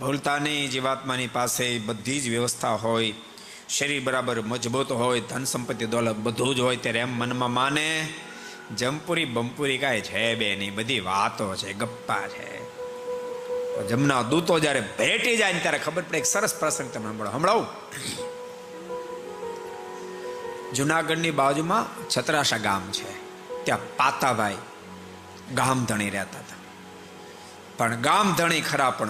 ભૂલતા નહીં જીવાત્માની પાસે બધી જ વ્યવસ્થા હોય, શરીર બરાબર મજબૂત હોય, ધન સંપત્તિ દોલત બધું જ હોય, ત્યારે એમ મનમાં માને જમપુરી બમપુરી કાંઈ છે બે નહીં બધી વાતો છે, ગપ્પા છે. જમના દૂતો જ્યારે ભેટી જાય ને ત્યારે ખબર પડે એક સરસ પ્રસંગ તમને હમણાં હમણાં જુનાગઢની બાજુમાં છત્રાસા ગામ છે. ત્યાં પાતાભાઈ ગામધણી રહેતા હતા. પણ ગામધણી ખરા, પણ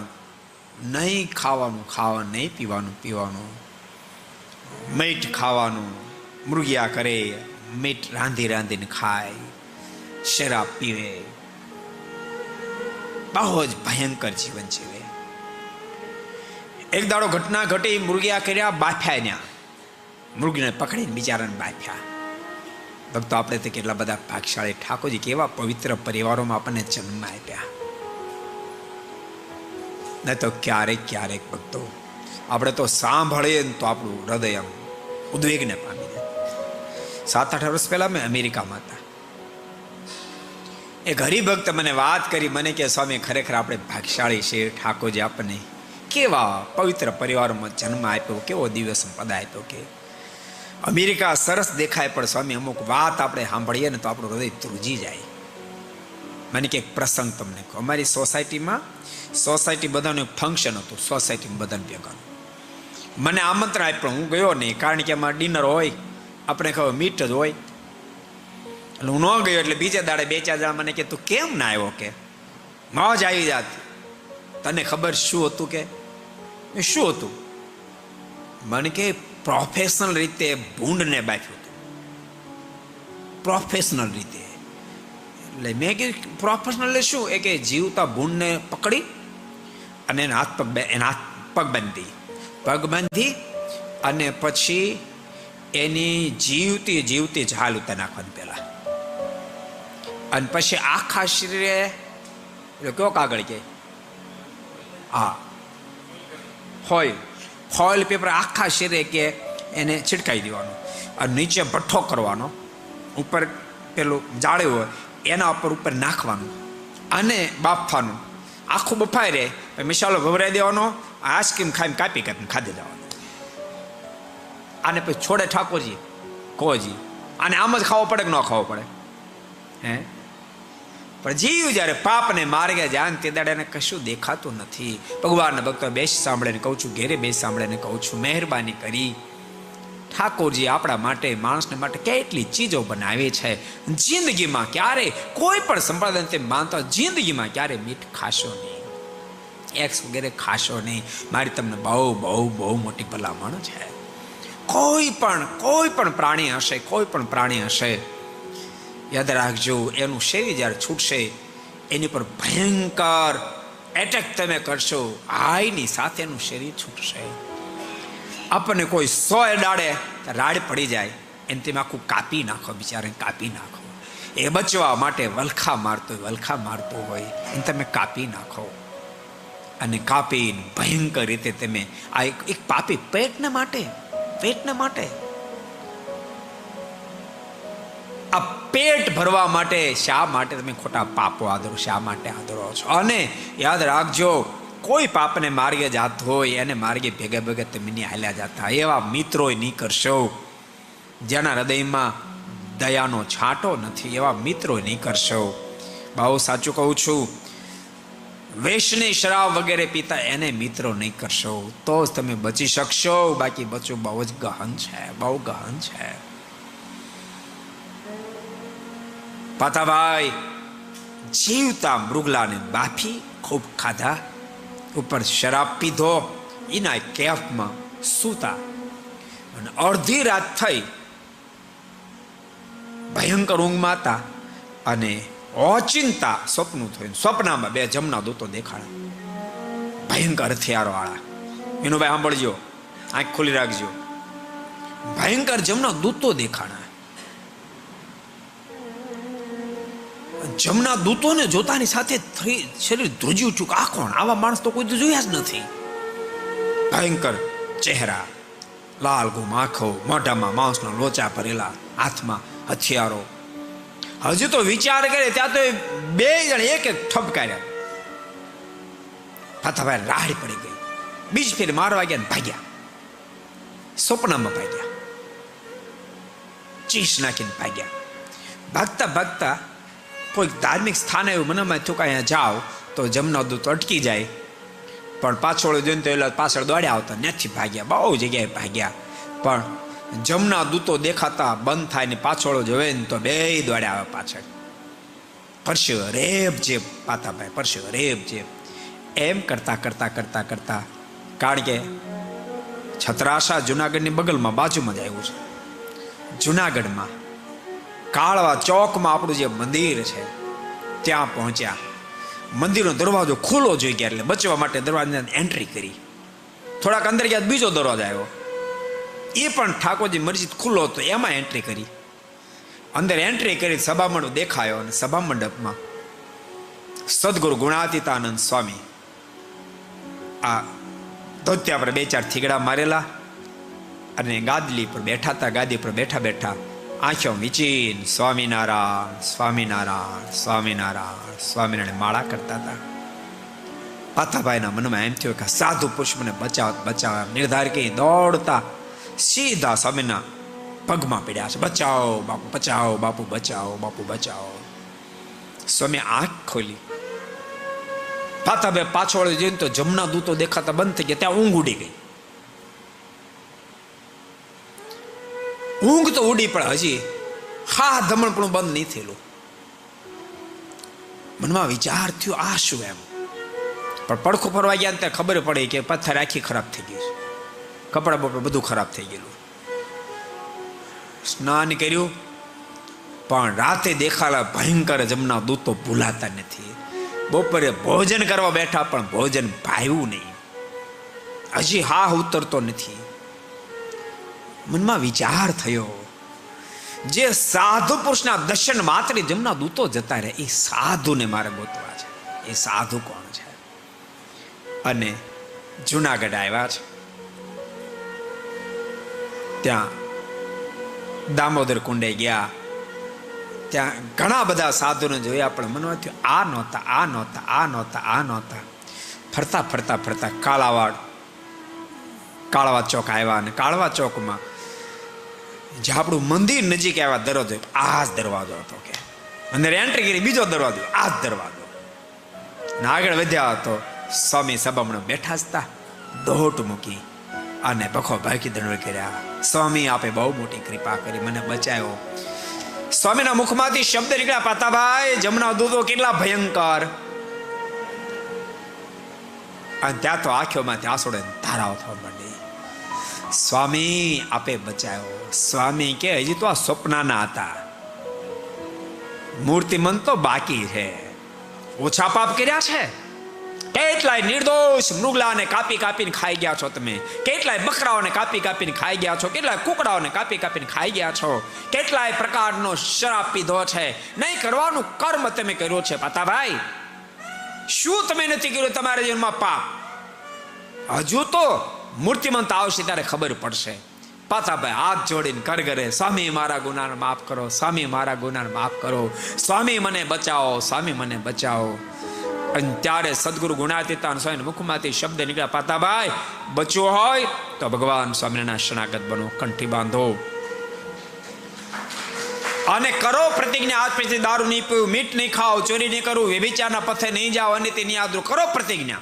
નહીં ખાવાનું ખાવાનું નહીં પીવાનું પીવાનું. મીઠ ખાવાનું, મૃગિયા કરે, મીઠ રાંધી રાંધીને ખાય, શરાબ પીવે. બહુ જ ભયંકર જીવન જીવે એક દાડો ઘટના ઘટી, મૃગિયા કર્યા, બાફ્યા ન્યા મૃગને પકડીને બિચારાને બાફ્યા. ભક્તો, આપણે તો કેટલા બધા ભાગશાળી ઠાકોરજી કેવા પવિત્ર પરિવારોમાં આપણને જન્મ આપ્યા. નહીં તો ક્યારેક ક્યારેક ભક્તો. આપણે તો સાંભળીએ ને તો આપણું હૃદય આમ ઉદ્વેગને પામી જાય. સાત આઠ વર્ષ પહેલાં મેં અમેરિકામાં હતા. એક હરિભક્ત મને વાત કરી, મને કે, સ્વામી, ખરેખર આપણે ભાગશાળી છે, ઠાકોરજી આપણને કેવા પવિત્ર પરિવારમાં જન્મ આપ્યો, કેવો દિવસ પદ આપ્યો કે? અમેરિકા સરસ દેખાય, પણ સ્વામી, અમુક વાત આપણે સાંભળીએ ને તો આપણું હૃદય ધ્રુજી જાય. મને કે પ્રસંગ તમને કહું. અમારી સોસાયટીમાં, સોસાયટી બધાનું ફંક્શન હતું, સોસાયટીમાં બધાને ભેગાનું મને આમંત્રણ આપ્યું, હું ગયો નહીં, કારણ કે અમારે ડિનર હોય, આપણે ખબર મીટ જ હોય. એટલે હું ન ગયો, એટલે બીજા દાડે બે ચાર જણા મને કે, તું કેમ ના આવ્યો કે? મોજ આવી જાત. તને ખબર શું હતું કે? શું હતું? મને કે પ્રોફેશનલ રીતે ભૂંડને બાફ્યું હતું. પ્રોફેશનલ રીતે. એટલે મેં કીધું પ્રોફેશનલ શું? એ કે જીવતા ભૂંડને પકડી અને એના હાથ પગ એના હાથ પગ બાંધી. પગ બાંધી અને પછી એની જીવતી જીવતી ઝાલ ઉતાર નાખવાની પહેલા. અને પછી આખા શરીરે, એટલે કયો કાગળ કે? હા. ફોઇલ ફોઇલ પેપર આખા શરીરે કે એને છિટકાઈ દેવાનું. અને નીચે ભઠ્ઠો કરવાનો. ઉપર પેલું જાળ્યું હોય. એના ઉપર ઉપર નાખવાનું અને બાફવાનું. આખું બફાઈ રહે. મિસાલો ભભરાઈ દેવાનો, આઈસ્ક્રીમ ખાઈને કાપી કાપીને ખાધી દેવાનો આને પછી છોડે ઠાકોરજી, કોજી. આને આમ જ ખાવો પડે કે ન ખાવો પડે? હે? પણ જીવ જ્યારે પાપને માર્ગે ને તે દાડે એને કશું દેખાતું નથી. ભગવાનના ભક્તો બેસ સાંભળીને કહું છું, ઘેરે બેસ સાંભળીને કહું છું, મહેરબાની કરી. ઠાકોરજી આપણા માટે, માણસને માટે કેટલી ચીજો બનાવી છે. જિંદગીમાં ક્યારે કોઈ પણ સંપ્રદાય તે માનતા જિંદગીમાં ક્યારે મીઠ ખાશો નહીં. એક્સ વગેરે ખાશો નહીં. મારી તમને બહુ બહુ બહુ મોટી ભલામણ છે. કોઈ પણ કોઈ પણ પ્રાણી હશે, કોઈ પણ પ્રાણી હશે, યાદ રાખજો, એનું શરીર જ્યારે છૂટશે, એની પર ભયંકર એટેક તમે કરશો હાઈની સાથે એનું શરીર છૂટશે. આપણને કોઈ સો ડાળે રાડ પડી જાય. એને તમે આખું કાપી નાખો બિચારાને, કાપી નાખો. એ બચવા માટે વલખા મારતો હોય, વલખા મારતો હોય, એને તમે કાપી નાખો. અને કાપીને ભયંકર રીતે તમે આ એક પાપી પેટને માટે પેટને માટે. આ પેટ ભરવા માટે શા માટે તમે ખોટા પાપો આદરો, શા માટે આદરો છો? અને યાદ રાખજો કોઈ પાપને માર્ગે જાત હોય, એને માર્ગે ભેગે ભેગે તમે નહીં હાલ્યા જાતા. એવા મિત્રો નહીં કરશો. જેના હૃદયમાં દયાનો છાંટો નથી, એવા મિત્રો નહીં કરશો. બહુ સાચું કહું છું, વેશની શરાબ વગેરે પીતા એને મિત્રો નહીં કરશો. તો જ તમે બચી શકશો. બાકી બચવું બહુ જ ગહન છે, બહુ ગહન છે. પાતાભાઈ, જીવતા મૃગલાને બાફી ખૂબ ખાધા. ઉપર શરાબ પીધો, એના કેફમાં સૂતા. અને અડધી રાત થઈ. ભયંકર ઊંઘમાં હતા અને અચિંતા સ્વપ્નું થયું. સ્વપ્નમાં બે જમના દૂતો દેખાડા. ભયંકર હથિયારો વાળા. એનો ભાઈ સાંભળજો. આંખ ખોલી રાખજો. ભયંકર જમના દૂતો દેખાણા જમના દૂતોને જોતાની સાથે શરીર ધ્રુજી ઉઠ્યું આ કોણ? આવા માણસ તો કોઈ જોયા જ નથી. ભયંકર ચહેરા, લાલ ગુમ આંખો, મોઢામાં માણસના લોચા ભરેલા હાથમાં હથિયારો. હજુ તો વિચાર કરે, ત્યાં તો બે જણ એક એક ઠપકાર્યા. પાથાભાઈ રાહડી પડી ગઈ. બીજ ફેર મારવા ગયા ભાગ્યા. સ્વપ્નમાં ભાગ્યા. ચીસ નાખીને ભાગ્યા. ભાગતા ભાગતા કોઈ ધાર્મિક સ્થાને એવું મનમાં થયું કે અહીંયા જાઓ તો જમનો દૂત અટકી જાય. પણ પાછળ જોઈને તો એલા પાછળ દોડ્યા આવતા નથી ભાગ્યા, બહુ જગ્યાએ ભાગ્યા. પણ જમના દૂતો દેખાતા બંધ થાય ને પાછળ જોવે ને તો બે દોડ્યા આવે પાછળ. પરસ્યો રેબ જેબ, પાતાભાઈ પરસ્યો રેબ જેબ. એમ કરતા કરતા કરતા કરતા, કારણ કે છત્રાસા જુનાગઢની બગલમાં બાજુમાં જ આવ્યું છે. જુનાગઢમાં કાળવા ચોકમાં આપણું જે મંદિર છે, ત્યાં પહોંચ્યા. મંદિરનો દરવાજો ખુલ્લો જોઈ ગયા એટલે બચવા માટે દરવાજાની એન્ટ્રી કરી. થોડાક અંદર ગયા બીજો દરવાજો આવ્યો. એ પણ ઠાકોરજી મસ્જિદ ખુલ્લો હતો, એમાં એન્ટ્રી કરી. અંદર એન્ટ્રી કરી, સભા મંડપ દેખાયો અને સભા મંડપમાં સદગુરુ ગુણાતીતાનંદ સ્વામી આ ધોત્યા પર બે ચાર થીગડા મારેલા અને ગાદલી પર બેઠા હતા, ગાદી પર બેઠા બેઠા આંખો વીચીન સ્વામિનારાયણ સ્વામિનારાયણ સ્વામિનારાયણ સ્વામિનારાયણ માળા કરતા હતા પાતાભાઈના મનમાં એમ થયું કે સાધુ પુરુષ મને બચાવ બચાવ એમ નિર્ધાર કરી દોડતા સીધા સ્વામીના પગમાં પડ્યા છે બચાવો બાપુ બચાવો બાપુ બચાવો બાપુ બચાવો સ્વામી આંખ ખોલી પાતાભાઈ પાછળ જોઈને તો જમના દૂતો દેખાતા બંધ થઈ ગયા ત્યાં ઊંઘ ઉડી ગઈ ઊંઘ તો ઉડી પણ હજી. હા ધમણ પણ બંધ નહીં થયેલું. મનમાં વિચાર થયો, આ શું એમ? પણ પડખું ફરવા ગયા ત્યાં ખબર પડે કે પથ્થર આખી ખરાબ થઈ ગઈ છે. કપડા બપડા બધું ખરાબ થઈ ગયેલું. સ્નાન કર્યું, પણ રાતે દેખાલા ભયંકર જમના દૂતો ભૂલાતા નથી. બપોરે ભોજન કરવા બેઠા પણ ભોજન ભાવ્યું નહીં. હજી હા ઉતરતો નથી. મનમાં વિચાર થયો. જે સાધુ પુરુષના દર્શન માત્ર જમના દૂતો જતા રહે એ સાધુને મારે ગોતવા છે. એ સાધુ કોણ છે? અને જુનાગઢ આવ્યા છે. ત્યાં દામોદર કુંડે ગયા. ત્યાં ઘણા બધા સાધુને જોયા, પણ મનમાં થયું, આ નહોતા આ નહોતા આ નહોતા આ નહોતા. ફરતા ફરતા ફરતા કાળાવાડ કાળવા ચોક આવ્યા અને કાળવા ચોકમાં આપણું મંદિર નજીક આવ્યા દરવાજો આ જ દરવાજો હતો કે. અંદર એન્ટ્રી કરી બીજો દરવાજો આ જ દરવાજો. અને આગળ વધ્યા તો સ્વામી સભામણ બેઠા હતા દોટ મૂકી અને પખો ભાગી દંડ કર્યા. સ્વામી આપે બહુ મોટી કૃપા કરી, મને બચાવ્યો. સ્વામીના મુખમાંથી શબ્દ નીકળ્યા, પાતાભાઈ જમના દૂધો કેટલા ભયંકર. અને ત્યાં તો આંખોમાંથી આંસુડે ધારાઓ થવા માંડી. સ્વામી આપે બચાવ્યો સ્વામી કે, હજી તો આ સ્વપ્નના હતા. મૂર્તિમંત તો બાકી છે. ઓછા પાપ કર્યા છે? કેટલાય નિર્દોષ મૃગલાને કાપી કાપીને ખાઈ ગયા છો તમે? કેટલાય બકરાઓને કાપી કાપીને ખાઈ ગયા છો? કેટલાય કુકડાઓને કાપી કાપીને ખાઈ ગયા છો? કેટલાય પ્રકારનો શરાબ પીધો છે? નહીં કરવાનું કર્મ તમે કર્યો છે, પાતાભાઈ. શું તમે નથી કર્યું તમારા જીવનમાં પાપ? હજુ તો મૂર્તિમંત આવશે ત્યારે ખબર પડશે. પાતાભાઈ, હાથ જોડીને કરગરે સ્વામી, મારા ગુનાને માફ કરો. સ્વામી, મારા ગુનાને માફ કરો. સ્વામી, મને બચાવો. સ્વામી, મને બચાવો. અને ત્યારે સદગુરુ ગુણાતીતાન સ્વામી મુખમાંથી શબ્દ નીકળ્યા. પાતાભાઈ બચવું હોય તો ભગવાન સ્વામીના શરણાગત બનો. કંઠી બાંધો. અને કરો પ્રતિજ્ઞા. આજ પછી દારૂ નહીં પીવું, મીઠ નહીં ખાઓ, ચોરી નહીં કરવું વ્યભિચારના પથે નહીં જાઓ અને તે નહીં આદરું. કરો પ્રતિજ્ઞા.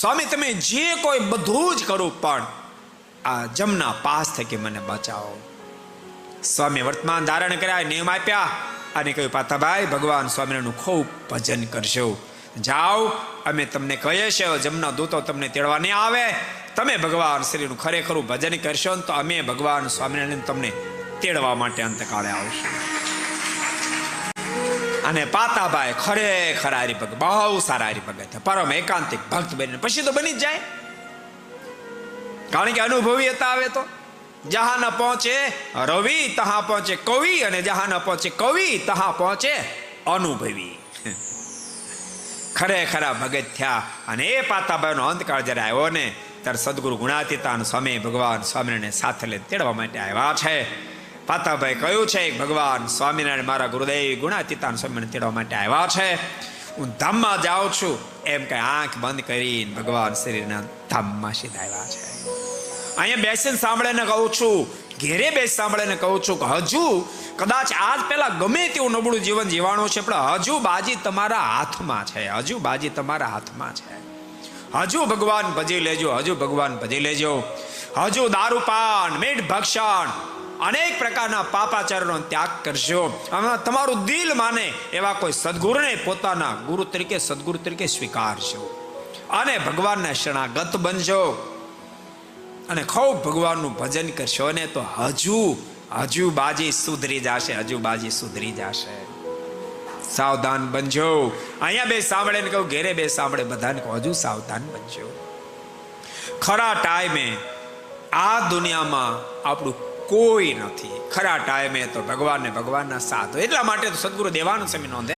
સ્વામી, તમે જે કોઈ બધું જ કરો પણ આ જમના પાસ થકી મને બચાવો. સ્વામી વર્તમાન ધારણ કર્યા, નિયમ આપ્યા અને કહ્યું પાતાભાઈ ભગવાન સ્વામિનારાયણનું ખૂબ ભજન કરશો. જાઓ, અમે તમને કહીએ છીએ, જમના દૂતો તમને તેડવા નહીં આવે. તમે ભગવાન શ્રીનું ખરેખરું ભજન કરશો ને તો અમે ભગવાન સ્વામિનારાયણ તમને તેડવા માટે અંતકાળે આવશું. અને પાતાભાઈ ખરેખર હરિભગત બહુ સારા હરિભગત પરમ એકાંતિક ભક્ત બની પછી તો બની જ જાય. કારણ કે અનુભવી હતા આવે તો. જહાં ન પહોંચે રવિ, તહા પહોંચે કવિ, અને જહાં ન પહોંચે કવિ, તહા પહોંચે અનુભવી. ખરેખર ભગત થયા. અને એ પાતાભાઈનો અંતકાળ જ્યારે આવ્યો ને, ત્યારે સદગુરુ ગુણાતીતાન સ્વામી ભગવાન સ્વામીને સાથે લઈને તેડવા માટે આવ્યા છે. પાતાભાઈ કહ્યું છે, ભગવાન સ્વામિનારાયણ મારા ગુરુદેવ ગુણાતીતાન સ્વામીને તેડવા માટે આવ્યા છે. હું ધામમાં જાઉં છું. એમ કે આંખ બંધ કરીને ભગવાન શરીરના ધામમાં સીધાવ્યા છે. અહીંયા બેસીને સાંભળીને કહું છું, ઘેરે બેસ સાંભળીને કહું છું કે હજુ કદાચ આજ પહેલા ગમે તેવું નબળું જીવન જીવાણું છે, પણ હજુ બાજી તમારા હાથમાં છે, હજુ બાજી તમારા હાથમાં છે. હજુ ભગવાન ભજી લેજો, હજુ ભગવાન ભજી લેજો. હજુ દારૂપાન, મીઠ ભક્ષણ અનેક પ્રકારના પાપાચારનો ત્યાગ કરશો આમાં તમારું દિલ માને એવા કોઈ સદગુરુને પોતાના ગુરુ તરીકે, સદગુરુ તરીકે સ્વીકારશો અને ભગવાનના શરણાગત બનજો. અને ખૂબ ભગવાનનું ભજન કરશો ને તો હજુ હજુ બાજી સુધરી જશે, હજુ બાજી સુધરી જશે. સાવધાન બનજો. અહીંયા બે સાંભળે ને કહું, ઘેરે બે સાંભળે બધાને કહું, હજુ સાવધાન બનજો. ખરા ટાઈમે આ દુનિયામાં આપણું કોઈ નથી. ખરા ટાઈમે તો ભગવાન ને ભગવાનના સાથ એટલા માટે તો સદગુરુ દેવાનંદ સ્વામી નોંધે.